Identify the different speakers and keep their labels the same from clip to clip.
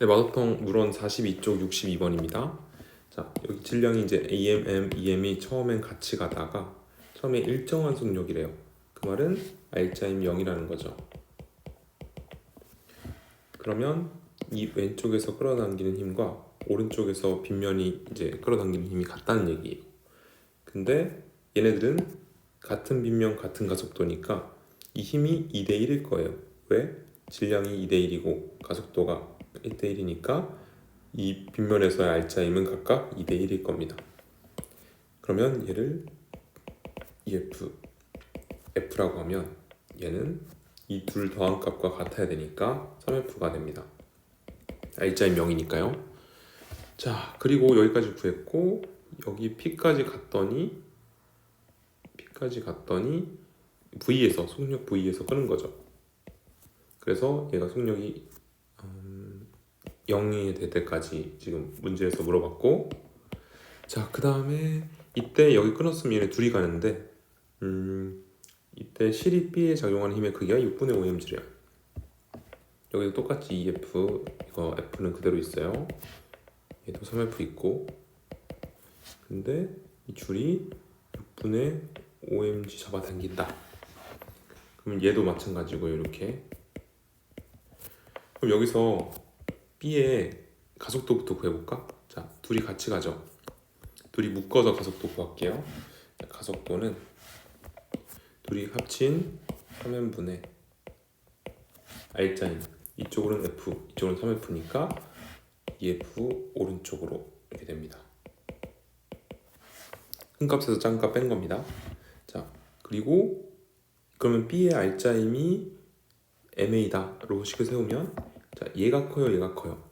Speaker 1: 네, 마더통 물원 42쪽 62번입니다. 자, 여기 질량이 이제 AMM, EM이 처음엔 같이 가다가 처음에 일정한 속력이래요. 그 말은 R자임 0이라는 거죠. 그러면 이 왼쪽에서 끌어당기는 힘과 오른쪽에서 빗면이 이제 끌어당기는 힘이 같다는 얘기예요. 근데 얘네들은 같은 빗면 같은 가속도니까 이 힘이 2대 1일 거예요. 왜? 질량이 2대 1이고 가속도가 1대 1이니까 이 빗면에서의 알짜임은 각각 2대 1일 겁니다. 그러면 얘를 EF, F라고 하면 얘는 이 둘 더한 값과 같아야 되니까 3F가 됩니다. 알짜임 0이니까요. 자, 그리고 여기까지 구했고 여기 P까지 갔더니 P까지 갔더니 V에서 속력 V에서 끄는 거죠. 그래서 얘가 속력이 음, 0이 될 때까지 지금 문제에서 물어봤고 자 그 다음에 이때 여기 끊었으면 얘네 둘이 가는데 음, 이때 실이 B에 작용하는 힘의 크기가 6분의 5mg래요 여기도 똑같이 EF 이거 F는 그대로 있어요. 얘도 3F 있고. 근데 이 줄이 6분의 5mg 잡아당긴다. 그럼 얘도 마찬가지고 이렇게. 그럼 여기서 B의 가속도부터 구해볼까? 자, 둘이 같이 가죠. 둘이 묶어서 가속도 구할게요. 자, 가속도는 둘이 합친 3n분의 R자인 이쪽으로는 F, 이쪽으로는 3F니까 EF 오른쪽으로 이렇게 됩니다. 큰 값에서 작은 값뺀 겁니다. 자, 그리고 그러면 B의 R자임이 MA다 로 식을 세우면 자 얘가 커요 얘가 커요.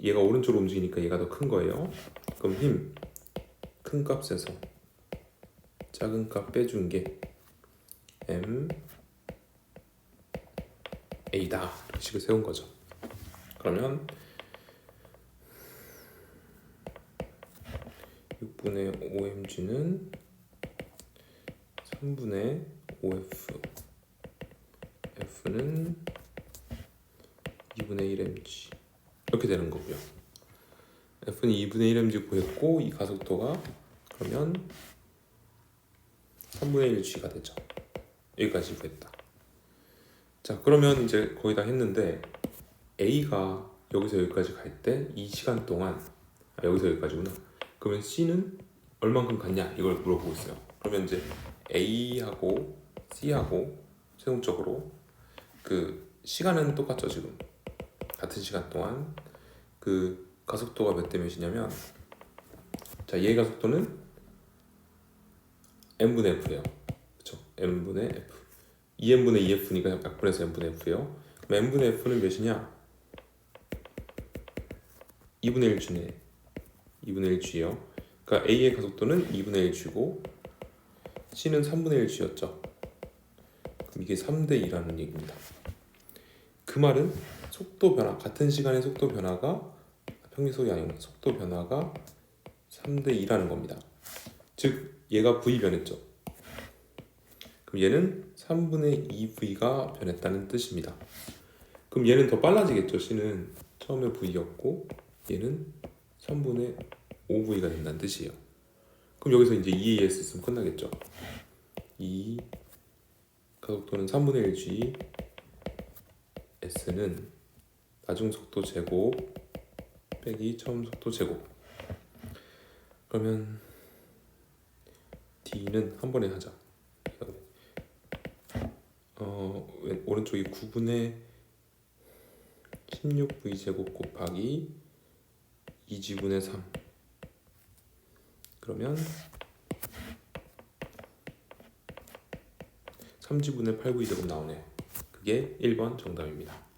Speaker 1: 얘가 오른쪽으로 움직이니까 얘가 더 큰 거예요. 그럼 힘 큰 값에서 작은 값 빼준 게 M A다. 이렇게 식을 세운 거죠. 그러면 6분의 5mg는 3분의 5f F는 2분의 1mg 이렇게 되는 거고요. F는 2분의 1mg 구했고 이 가속도가 그러면 3분의 1g가 되죠. 여기까지 구했다. 자 그러면 이제 거의 다 했는데 A가 여기서 여기까지 갈 때 이 시간 동안 아, 여기서 여기까지구나. 그러면 C는 얼만큼 갔냐 이걸 물어보고 있어요. 그러면 이제 A하고 C하고 최종적으로 그 시간은 똑같죠 지금 같은 시간 동안 그 가속도가 몇 대 몇이냐면 자 얘의 가속도는 n분의 f예요. 그쵸? N분의 f. 2n분의 2f니까 약분해서 n분의 f예요. 그럼 n분의 f는 몇이냐? 2분의 1g네 2분의 1g요. 그러니까 a의 가속도는 2분의 1g고 c는 3분의 1g였죠. 그럼 이게 3대 2라는 얘기입니다. 그 말은 속도 변화 같은 시간의 속도 변화가 평균 속이 아니고 속도 변화가 3대 2라는 겁니다. 즉 얘가 v 변했죠. 그럼 얘는 3분의 2v가 변했다는 뜻입니다. 그럼 얘는 더 빨라지겠죠. c는 처음에 v였고 얘는 3분의 5v가 된다는 뜻이에요. 그럼 여기서 이제 2as 쓰면 끝나겠죠. 2 가속도는 3분의 1g s는 나중 속도 제곱 빼기 처음 속도 제곱 그러면 d는 한 번에 하자 어 왼- 오른쪽이 9분의 16v 제곱 곱하기 2g분의 3 그러면 3지분의 8v 제곱 나오네. 그게 1번 정답입니다.